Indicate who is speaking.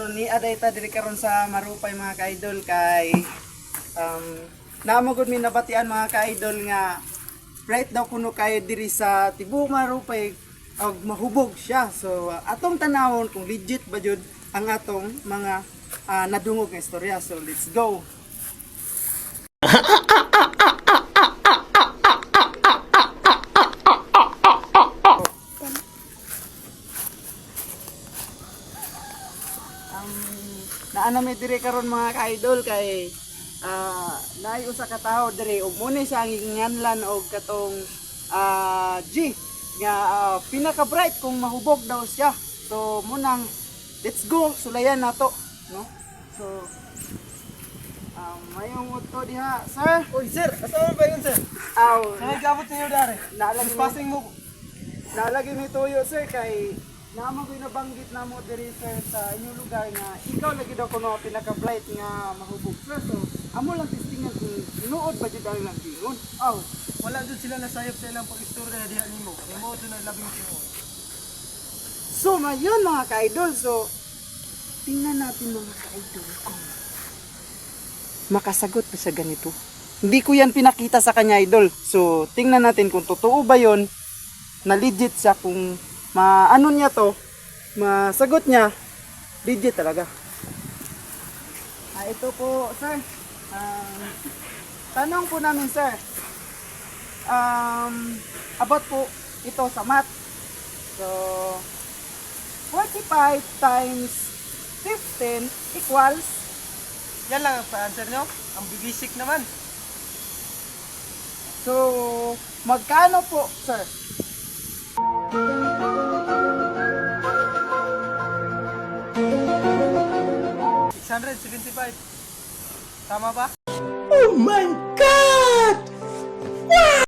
Speaker 1: So ni aday ta diri karon sa Marupay mga ka-idol kay um namugod mi nabatian mga ka-idol nga right daw kuno kayo diri sa tibuok Marupay og mahubog siya. So uh, atong tanawon kung legit ba jud ang atong mga ah, nadungog nga istorya. So let's go. Ang naana mi dire karon mga ka-idol kay ah naay usa ka tawo dire ug muna siya ang inganlan og katong ah G nga ah, pinaka bright kung mahubog daw siya so munang let's go sulayan nato no so um, mayong utto diha sir
Speaker 2: Uy, sir! Asawa ba yun, sir?
Speaker 1: aw
Speaker 2: Saan gabot niyo dari?
Speaker 1: naalagi mo
Speaker 2: Passing mo.
Speaker 1: nalagi mi tuyo sir kay naman ko nabanggit na mo diri sir sa inyong lugar nga ikaw lagi daw kuno pinaka bright nga mahubog sir so amo lang testingan kung nuod ba jud ang nagtingon aw
Speaker 2: Wala doon sila nasayop sa ilang pag-istorya diha nimo. Kay mo doon ang labing tinuod.
Speaker 1: so mayon mga ka-idol so tingnan natin mga ka-idol kung makasagot ba sa ganito hindi ko yan pinakita sa kanya idol so tingnan natin kung totoo ba yon na legit siya kung maano niya to? Masagot niya. Legit talaga. Ah, ito po sir. Um, tanong po namin sir. Um, about po ito sa math. So 45 times 15 equals
Speaker 2: Yan lang ang pa-answer nyo. Ang bibisik naman.
Speaker 1: so magkano po sir
Speaker 2: 675. Tama ba?
Speaker 1: Oh my God!